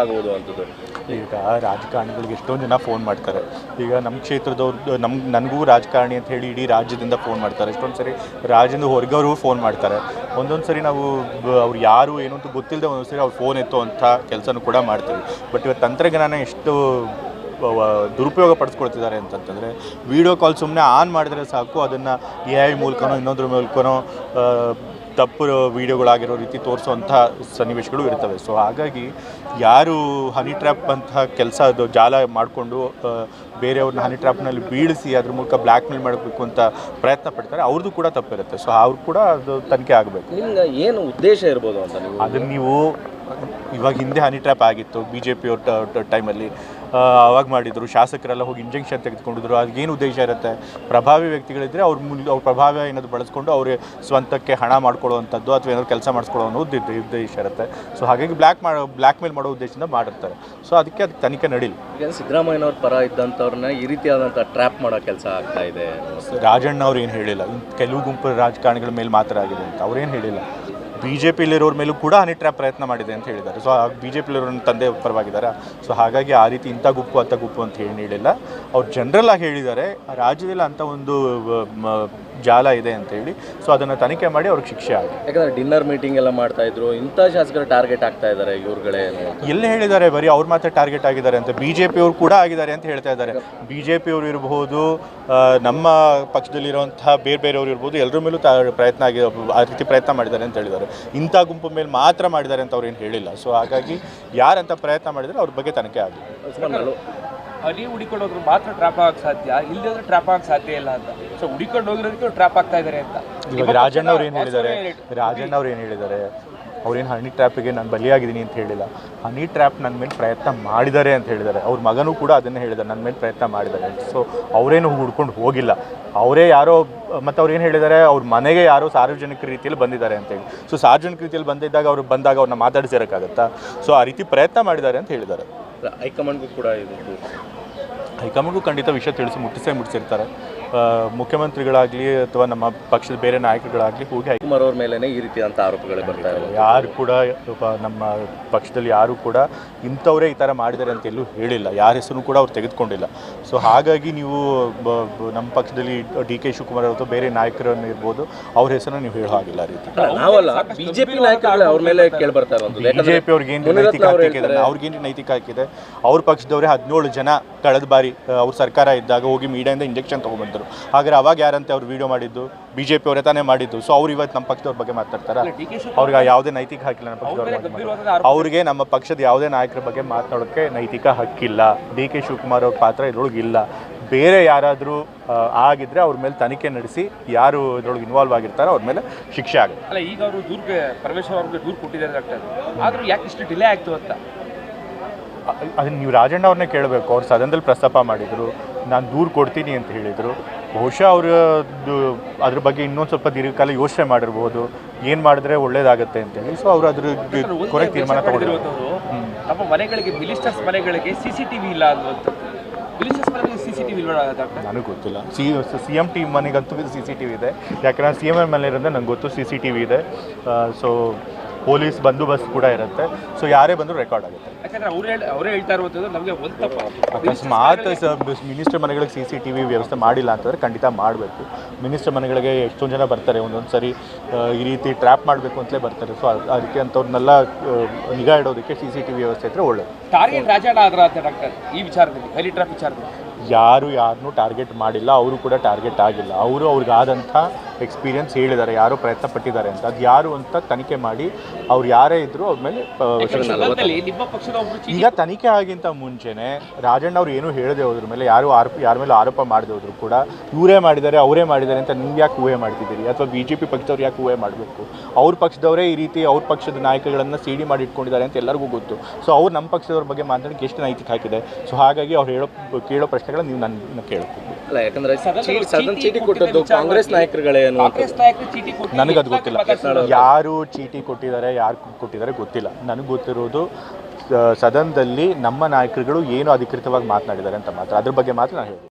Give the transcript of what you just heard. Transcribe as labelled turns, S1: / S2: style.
S1: ಆಗ್ಬೋದು ಅಂತದ್ದು
S2: ಈಗ ರಾಜಕಾರಣಿಗಳಿಗೆ ಎಷ್ಟೊಂದು ಜನ ಫೋನ್ ಮಾಡ್ತಾರೆ. ಈಗ ನಮ್ಮ ಕ್ಷೇತ್ರದವ್ರು ನಮ್ಮ ನನಗೂ ರಾಜಕಾರಣಿ ಅಂತ ಹೇಳಿ ಇಡೀ ರಾಜ್ಯದಿಂದ ಫೋನ್ ಮಾಡ್ತಾರೆ. ಎಷ್ಟೊಂದು ಸರಿ ರಾಜ್ಯದಿಂದ ಹೊರಗವರು ಫೋನ್ ಮಾಡ್ತಾರೆ. ಒಂದೊಂದು ಸರಿ ನಾವು ಅವ್ರು ಯಾರು ಏನು ಅಂತ ಗೊತ್ತಿಲ್ಲದೆ ಒಂದೊಂದು ಸರಿ ಅವ್ರು ಫೋನ್ ಅಂತ ಕೆಲಸನೂ ಕೂಡ ಮಾಡ್ತೀವಿ. ಬಟ್ ಇವತ್ತು ತಂತ್ರಜ್ಞಾನ ಎಷ್ಟು ದುರುಪಯೋಗ ಪಡಿಸ್ಕೊಳ್ತಿದ್ದಾರೆ ಅಂತಂತಂದರೆ ವೀಡಿಯೋ ಕಾಲ್ ಸುಮ್ಮನೆ ಆನ್ ಮಾಡಿದ್ರೆ ಸಾಕು, ಅದನ್ನು ಎ ಐ ಮೂಲಕನೋ, ಇನ್ನೊಂದ್ರ ಮೂಲಕನೋ ತಪ್ಪು ವಿಡಿಯೋಗಳಾಗಿರೋ ರೀತಿ ತೋರಿಸುವಂಥ ಸನ್ನಿವೇಶಗಳು ಇರ್ತವೆ. ಸೊ ಹಾಗಾಗಿ ಯಾರು ಹನಿ ಟ್ರ್ಯಾಪ್ ಅಂತಹ ಕೆಲಸ ಅದು ಜಾಲ ಮಾಡಿಕೊಂಡು ಬೇರೆಯವ್ರನ್ನ ಹನಿ ಟ್ರ್ಯಾಪ್ನಲ್ಲಿ ಬೀಳಿಸಿ ಅದ್ರ ಮೂಲಕ ಬ್ಲ್ಯಾಕ್ ಮೇಲ್ ಮಾಡಬೇಕು ಅಂತ ಪ್ರಯತ್ನ ಪಡ್ತಾರೆ ಅವ್ರದ್ದು ಕೂಡ ತಪ್ಪಿರುತ್ತೆ. ಸೊ ಅವ್ರು ಕೂಡ ಅದು ತನಿಖೆ ಆಗಬೇಕು.
S1: ನಿಮ್ಗೆ ಏನು ಉದ್ದೇಶ ಇರ್ಬೋದು ಅಂತ ನೀವು?
S2: ಅದನ್ನು ನೀವು ಇವಾಗ ಹಿಂದೆ ಹನಿ ಟ್ರ್ಯಾಪ್ ಆಗಿತ್ತು ಬಿ ಜೆ ಪಿಯವ್ರ ಟೈಮಲ್ಲಿ ಅವಾಗ ಮಾಡಿದರು. ಶಾಸಕರೆಲ್ಲ ಹೋಗಿ ಇಂಜೆಕ್ಷನ್ ತೆಗೆದುಕೊಂಡಿದ್ರು. ಅದಕ್ಕೇನು ಉದ್ದೇಶ ಇರುತ್ತೆ? ಪ್ರಭಾವಿ ವ್ಯಕ್ತಿಗಳಿದ್ದರೆ ಅವ್ರ ಮುನ್ ಅವ್ರ ಪ್ರಭಾವ ಏನಾದರೂ ಬಳಸ್ಕೊಂಡು ಅವ್ರ ಸ್ವಂತಕ್ಕೆ ಹಣ ಮಾಡ್ಕೊಳ್ಳೋವಂಥದ್ದು ಅಥವಾ ಏನಾದ್ರು ಕೆಲಸ ಮಾಡಿಸ್ಕೊಳ್ಳೋ ಅನ್ನೋ ಉದ್ದ- ಉದ್ದೇಶ ಇರುತ್ತೆ. ಸೊ ಹಾಗಾಗಿ ಬ್ಲ್ಯಾಕ್ ಮಾಡೋ ಬ್ಲ್ಯಾಕ್ ಮೇಲ್ ಮಾಡೋ ಉದ್ದೇಶದಿಂದ ಮಾಡಿರ್ತಾರೆ. ಸೊ ಅದಕ್ಕೆ ಅದಕ್ಕೆ ತನಿಖೆ ನಡೀಲಿ.
S1: ಈಗ ಸಿದ್ದರಾಮಯ್ಯನವ್ರ ಪರ ಇದ್ದಂಥವ್ರನ್ನ ಈ ರೀತಿಯಾದಂಥ ಟ್ರ್ಯಾಪ್ ಮಾಡೋ ಕೆಲಸ ಆಗ್ತಾ ಇದೆ
S2: ರಾಜಣ್ಣ ಅವ್ರು ಏನು ಹೇಳಿಲ್ಲ. ಕೆಲವು ಗುಂಪು ರಾಜಕಾರಣಿಗಳ ಮೇಲೆ ಮಾತ್ರ ಆಗಿದೆ ಅಂತ. ಅವ್ರೇನು ಹೇಳಿಲ್ಲ. ಬಿ ಜೆ ಪಿಲಿರೋರ ಮೇಲೂ ಕೂಡ ಹನಿ ಟ್ರ್ಯಾಪ್ ಪ್ರಯತ್ನ ಮಾಡಿದೆ ಅಂತ ಹೇಳಿದ್ದಾರೆ. ಸೊ ಬಿ ಜೆ ಪಿಲಿರೋರ ತಂದೆ ಪರವಾಗಿದ್ದಾರೆ. ಸೊ ಹಾಗಾಗಿ ಆ ರೀತಿ ಇಂಥ ಗುಂಪು ಅಂಥ ಗುಂಪು ಅಂತ ಹೇಳಿ ಹೇಳಿಲ್ಲ. ಅವ್ರು ಜನರಲ್ ಆಗಿ ಹೇಳಿದ್ದಾರೆ. ರಾಜ್ಯದಲ್ಲಿ ಅಂಥ ಒಂದು ಜಾಲ ಇದೆ ಅಂತ ಹೇಳಿ. ಸೊ ಅದನ್ನು ತನಿಖೆ ಮಾಡಿ ಅವ್ರಿಗೆ ಶಿಕ್ಷೆ ಆಗಿದೆ.
S1: ಯಾಕಂದ್ರೆ ಡಿನ್ನರ್ ಮೀಟಿಂಗ್ ಎಲ್ಲ ಮಾಡ್ತಾ ಇದ್ರು ಇಂಥ ಶಾಸಕರು ಟಾರ್ಗೆಟ್ ಆಗ್ತಾ ಇದ್ದಾರೆ ಇವ್ರುಗಳೇ
S2: ಎಲ್ಲಿ ಹೇಳಿದ್ದಾರೆ? ಬರೀ ಅವ್ರು ಮಾತ್ರ ಟಾರ್ಗೆಟ್ ಆಗಿದ್ದಾರೆ ಅಂತ. ಬಿ ಜೆ ಪಿಯವರು ಕೂಡ ಆಗಿದ್ದಾರೆ ಅಂತ ಹೇಳ್ತಾ ಇದ್ದಾರೆ. ಬಿ ಜೆ ಪಿಯವರು ಇರಬಹುದು ನಮ್ಮ ಪಕ್ಷದಲ್ಲಿರುವಂತಹ ಬೇರೆ ಬೇರೆಯವರು ಇರ್ಬೋದು ಎಲ್ಲರ ಮೇಲೂ ತಾ ಪ್ರಯತ್ನ ಆಗಿ ಆ ರೀತಿ ಪ್ರಯತ್ನ ಮಾಡಿದ್ದಾರೆ ಅಂತ ಹೇಳಿದ್ದಾರೆ. ಇಂಥ ಗುಂಪು ಮೇಲೆ ಮಾತ್ರ ಮಾಡಿದ್ದಾರೆ ಅಂತ ಅವ್ರು ಏನು ಹೇಳಿಲ್ಲ. ಸೊ ಹಾಗಾಗಿ ಯಾರಂತ ಪ್ರಯತ್ನ ಮಾಡಿದರೆ ಅವ್ರ ಬಗ್ಗೆ ತನಿಖೆ ಆಗಲಿ.
S3: ಹನಿ ಹುಡಿಕೊಂಡು ಹೋದ್ರು ಮಾತ್ರ ಟ್ರಾಪ್ ಆಗಕ್ಕೆ ಸಾಧ್ಯ ಇಲ್ಲದ್ರೆ ಟ್ರಾಪ್ ಆಗಕ್ಕೆ ಸಾಧ್ಯ ಇಲ್ಲ ಅಂತ. ಸೊ ಹುಡಿಕೊಂಡು ಹೋಗಿರೋದಕ್ಕೆ ಟ್ರಾಪ್ ಆಗ್ತಾ ಇದ್ದಾರೆ ಅಂತ.
S2: ಇವಾಗ ರಾಜಣ್ಣ ಅವ್ರು ಏನು ಹೇಳಿದ್ದಾರೆ? ರಾಜಣ್ಣ ಅವ್ರು ಏನು ಹೇಳಿದ್ದಾರೆ? ಅವ್ರೇನು ಹನಿ ಟ್ರ್ಯಾಪಿಗೆ ನಾನು ಬಲಿಯಾಗಿದ್ದೀನಿ ಅಂತ ಹೇಳಿಲ್ಲ. ಹನಿ ಟ್ರ್ಯಾಪ್ ನನ್ನ ಮೇಲೆ ಪ್ರಯತ್ನ ಮಾಡಿದ್ದಾರೆ ಅಂತ ಹೇಳಿದ್ದಾರೆ. ಅವ್ರ ಮಗನೂ ಕೂಡ ಅದನ್ನೇ ಹೇಳಿದ್ದಾರೆ. ನನ್ನ ಮೇಲೆ ಪ್ರಯತ್ನ ಮಾಡಿದ್ದಾರೆ. ಸೊ ಅವರೇನು ಹುಡ್ಕೊಂಡು ಹೋಗಿಲ್ಲ. ಅವರೇ ಯಾರೋ ಮತ್ತು ಅವ್ರು ಏನು ಹೇಳಿದ್ದಾರೆ? ಅವ್ರ ಮನೆಗೆ ಯಾರೋ ಸಾರ್ವಜನಿಕ ರೀತಿಯಲ್ಲಿ ಬಂದಿದ್ದಾರೆ ಅಂತೇಳಿ ಸೊ ಸಾರ್ವಜನಿಕ ರೀತಿಯಲ್ಲಿ ಬಂದಿದ್ದಾಗ ಅವ್ರು ಬಂದಾಗ ಅವ್ರನ್ನ ಮಾತಾಡಿಸಿರೋಕ್ಕಾಗತ್ತಾ? ಸೊ ಆ ರೀತಿ ಪ್ರಯತ್ನ ಮಾಡಿದ್ದಾರೆ ಅಂತ ಹೇಳಿದ್ದಾರೆ.
S1: ಹೈಕಮಾಂಡ್ಗೂ ಕೂಡ ಇದು
S2: ಹೈಕಮಾಂಡ್ಗೂ ಖಂಡಿತ ವಿಷಯ ತಿಳಿಸಿ ಮುಟ್ಟಿಸೇ ಮುಟ್ಟಿಸಿರ್ತಾರೆ. ಮುಖ್ಯಮಂತ್ರಿಗಳಾಗಲಿ ಅಥವಾ ನಮ್ಮ ಪಕ್ಷದ ಬೇರೆ ನಾಯಕರುಗಳಾಗಲಿ ಹೋಗಿ
S1: ಕುಮಾರ್ ಅವ್ರ ಮೇಲೇ ಈ ರೀತಿಯಾದಂಥ ಆರೋಪಗಳು ಬರ್ತಾ ಇರೋದು
S2: ಯಾರು ಕೂಡ ಒಬ್ಬ ನಮ್ಮ ಪಕ್ಷದಲ್ಲಿ ಯಾರು ಕೂಡ ಇಂಥವರೇ ಈ ಥರ ಮಾಡಿದ್ದಾರೆ ಅಂತ ಎಲ್ಲೂ ಹೇಳಿಲ್ಲ. ಯಾರ ಹೆಸರು ಕೂಡ ಅವ್ರು ತೆಗೆದುಕೊಂಡಿಲ್ಲ. ಸೊ ಹಾಗಾಗಿ ನೀವು ನಮ್ಮ ಪಕ್ಷದಲ್ಲಿ ಡಿ ಕೆ ಶಿವಕುಮಾರ್ ಅಥವಾ ಬೇರೆ ನಾಯಕರನ್ನು ಇರ್ಬೋದು ಅವ್ರ ಹೆಸರನ್ನು ನೀವು ಹೇಳೋ ಹಾಗಿಲ್ಲ ರೀತಿ.
S1: ನಾವಲ್ಲ ಬಿಜೆಪಿ ನಾಯಕರುಗಳು ಅವ್ರ ಮೇಲೆ ಕೇಳಿ ಬರ್ತಾ ಇರೋದು.
S2: ಬಿಜೆಪಿ ಅವ್ರಿಗೆ ಏನು ನೈತಿಕ ಹಕ್ಕಿದೆ? ಅವ್ರಿಗೇನು ನೈತಿಕ ಹಾಕಿದೆ ಅವ್ರ ಪಕ್ಷದವರೇ ಹದಿನೇಳು ಜನ ಕಳೆದ ಬಾರಿ ಅವ್ರ ಸರ್ಕಾರ ಇದ್ದಾಗ ಹೋಗಿ ಮೀಡಿಯಾದಿಂದ ಇಂಜೆಕ್ಷನ್ ತೊಗೊಂಡ್ಬಂದರು ಹಾಗಾದ್ರೆ ಅವಾಗ ಯಾರಂತೆ ಅವ್ರು ವಿಡಿಯೋ ಮಾಡಿದ್ದು? ಬಿ ಜೆ ಪಿ ಅವರೇ ತಾನೇ ಮಾಡಿದ್ದು. ಸೊ ಅವ್ರು ಇವತ್ತು ನಮ್ಮ ಪಕ್ಷದವ್ರ ಬಗ್ಗೆ ಮಾತಾಡ್ತಾರ? ಅವ್ರಿಗೆ ಯಾವುದೇ ನೈತಿಕ ಹಕ್ಕಿಲ್ಲ ನಮ್ಮ ಪಕ್ಷದವ್ರ ಅವ್ರಿಗೆ ನಮ್ಮ ಪಕ್ಷದ ಯಾವುದೇ ನಾಯಕರ ಬಗ್ಗೆ ಮಾತನಾಡೋಕ್ಕೆ ನೈತಿಕ ಹಕ್ಕಿಲ್ಲ. ಡಿ ಕೆ ಶಿವಕುಮಾರ್ ಅವ್ರ ಪಾತ್ರ ಇದ್ರೊಳಗೆ ಇಲ್ಲ. ಬೇರೆ ಯಾರಾದರೂ ಆಗಿದ್ರೆ ಅವ್ರ ಮೇಲೆ ತನಿಖೆ ನಡೆಸಿ ಯಾರು ಇದ್ರೊಳಗೆ ಇನ್ವಾಲ್ವ್ ಆಗಿರ್ತಾರೋ ಅವ್ರ ಮೇಲೆ ಶಿಕ್ಷೆ ಆಗುತ್ತೆ.
S3: ಅಲ್ಲ ಈಗ ಅವರು ದೂರ್ಗೆ ಪರಮೇಶ್ವರ್ ಅವ್ರಿಗೆ ದೂರ್ ಕೊಟ್ಟಿದ್ದಾರೆ ಡಾಕ್ಟರ್. ಆದ್ರೂ ಯಾಕೆ ಇಷ್ಟು ಡಿಲೇ ಆಯ್ತು ಅಂತ?
S2: ಅದನ್ನು ನೀವು ರಾಜಣ್ಣ ಅವ್ರನ್ನೇ ಕೇಳಬೇಕು. ಅವ್ರು ಸದನದಲ್ಲಿ ಪ್ರಸ್ತಾಪ ಮಾಡಿದರು. ನಾನು ದೂರು ಕೊಡ್ತೀನಿ ಅಂತ ಹೇಳಿದರು. ಬಹುಶಃ ಅವರು ಅದ್ರ ಬಗ್ಗೆ ಇನ್ನೊಂದು ಸ್ವಲ್ಪ ದೀರ್ಘಕಾಲ ಯೋಚನೆ ಮಾಡಿರ್ಬೋದು. ಏನು ಮಾಡಿದ್ರೆ ಒಳ್ಳೇದಾಗುತ್ತೆ ಅಂತ ಹೇಳಿ. ಸೊ ಅವರು ಅದ್ರ ಕೊರೆ ತೀರ್ಮಾನ
S3: ತಗೊಂಡು ನಮ್ಮ ಮನೆಗಳಿಗೆ ಮಿಲಿಸ್ಟರ್ಸ್ ಮನೆಗಳಿಗೆ ಸಿ ಸಿ ಟಿ ವಿ ಇಲ್ಲ ಅನ್ನುವಂಥದ್ದು ಮಿನಿಸ್ಟರ್ಸ್ ಮನೆಗಳಿಗೆ ಸಿ ಸಿ ಟಿ ವಿ ಇಲ್ಲ ಡಾಕ್ಟರ್
S2: ನನಗೆ ಗೊತ್ತಿಲ್ಲ. ಸಿ ಸಿ ಎಂ ಟಿ ಮನೆಗಂತೂ ಸಿ ಸಿ ಟಿ ವಿ ಇದೆ. ಯಾಕಂದ್ರೆ ಸಿ ಎಂ ಎಂ ಎಲ್ ಇರೋದ್ರೆ ನಂಗೆ ಗೊತ್ತು C C T V so so police ಬಂದೋಬಸ್ತ್ ಕೂಡ ಇರುತ್ತೆ. ಸೊ ಯಾರೇ ಬಂದರೂ ರೆಕಾರ್ಡ್ ಆಗುತ್ತೆ. ಅಕಸ್ಮಾತ್ ಮಿನಿಸ್ಟರ್ ಮನೆಗಳಿಗೆ ಸಿ ಸಿ ಟಿ ವಿ ವ್ಯವಸ್ಥೆ ಮಾಡಿಲ್ಲ ಅಂತಂದರೆ ಖಂಡಿತ ಮಾಡಬೇಕು. ಮಿನಿಸ್ಟರ್ ಮನೆಗಳಿಗೆ ಎಷ್ಟೊಂದು ಜನ ಬರ್ತಾರೆ. ಒಂದೊಂದು ಸರಿ ಈ ರೀತಿ ಟ್ರ್ಯಾಪ್ ಮಾಡಬೇಕು ಅಂತಲೇ ಬರ್ತಾರೆ. ಸೊ ಅದಕ್ಕೆ ಅಂಥವ್ರನ್ನೆಲ್ಲ ನಿಗಾ ಇಡೋದಕ್ಕೆ ಸಿ ಸಿ ಟಿ ವಿ ವ್ಯವಸ್ಥೆ ಇದ್ದರೆ ಒಳ್ಳೆಯದು
S3: ಟಾರ್ಗೆಟ್ ರಾಜಣ್ಣ ಆದ್ರ ಅಂತ ಡಾಕ್ಟರ್ ಈ ವಿಚಾರದಲ್ಲಿ ಹೆಲಿಟ್ರಾಪ್ ವಿಚಾರದಲ್ಲಿ.
S2: ಯಾರು ಯಾರನ್ನೂ ಟಾರ್ಗೆಟ್ ಮಾಡಿಲ್ಲ ಅವರು ಕೂಡ ಟಾರ್ಗೆಟ್ ಆಗಿಲ್ಲ. ಅವರು ಅವ್ರಿಗಾದಂಥ ಎಕ್ಸ್ಪೀರಿಯೆನ್ಸ್ ಹೇಳಿದ್ದಾರೆ ಯಾರು ಪ್ರಯತ್ನ ಪಟ್ಟಿದ್ದಾರೆ ಅಂತ. ಅದು ಯಾರು ಅಂತ ತನಿಖೆ ಮಾಡಿ ಅವ್ರು ಯಾರೇ ಇದ್ದರೂ ಅವ್ರ ಮೇಲೆ ಈಗ ತನಿಖೆ ಆಗಿಂತ ಮುಂಚೆನೆ ರಾಜಣ್ಣ ಅವ್ರು ಏನೂ ಹೇಳದೆ ಹೋದ್ರ ಮೇಲೆ ಯಾರು ಆರೋಪ ಯಾರ ಮೇಲೆ ಆರೋಪ ಮಾಡದೆ ಹೋದ್ರು ಕೂಡ ಇವರೇ ಮಾಡಿದ್ದಾರೆ ಅವರೇ ಮಾಡಿದ್ದಾರೆ ಅಂತ ನೀವು ಯಾಕೆ ಊಹೆ ಮಾಡ್ತಿದ್ದೀರಿ? ಅಥವಾ ಬಿ ಜೆ ಪಿ ಪಕ್ಷದವ್ರು ಯಾಕೆ ಊಹೆ ಮಾಡಬೇಕು? ಅವ್ರ ಪಕ್ಷದವರೇ ಈ ರೀತಿ ಅವ್ರ ಪಕ್ಷದ ನಾಯಕಗಳನ್ನು ಸಿಡಿ ಮಾಡಿ ಇಟ್ಕೊಂಡಿದ್ದಾರೆ ಅಂತ ಎಲ್ಲರಿಗೂ ಗೊತ್ತು. ಸೊ ಅವ್ರು ನಮ್ಮ ಪಕ್ಷದವ್ರ ಬಗ್ಗೆ ಮಾತಾಡೋಕ್ಕೆ ಎಷ್ಟು ನೈತಿಕ ಹಾಕಿದೆ ಸೊ ಹಾಗಾಗಿ ಅವ್ರು ಹೇಳೋ ಕೇಳೋ ಪ್ರಶ್ನೆಗಳನ್ನ ನೀವು ನನ್ನ ಕೇಳಬೇಕು
S1: ಅಲ್ಲ ಯಾಕಂದ್ರೆ ಚೀಟಿ- ಸದನ
S3: ಚೀಟಿ
S1: ಚೀಟಿ
S3: ಕೊಟ್ಟದ್ದು
S1: ಕಾಂಗ್ರೆಸ್ ನಾಯಕರುಗಳೇ ಅನ್ನುವಂಥದ್ದು.
S3: ಕಾಂಗ್ರೆಸ್ ನಾಯಕರು ಚೀಟಿ ಕೊಟ್ಟು
S2: ನನಗದು ಗೊತ್ತಿಲ್ಲ. ಯಾರು ಚೀಟಿ ಕೊಟ್ಟಿದ್ದಾರೆ ಯಾರು ಕೊಟ್ಟಿದ್ದಾರೆ ಗೊತ್ತಿಲ್ಲ. ನನಗೆ ಗೊತ್ತಿರೋದು ಆ, ಸದನದಲ್ಲಿ ನಮ್ಮ ನಾಯಕರುಗಳು ಏನು ಅಧಿಕೃತವಾಗಿ ಮಾತನಾಡಿದ್ದಾರೆ ಅಂತ ಮಾತ್ರ. ಅದ್ರ ಬಗ್ಗೆ ಮಾತ್ರ ನಾನು ಹೇಳ್ಬೋದು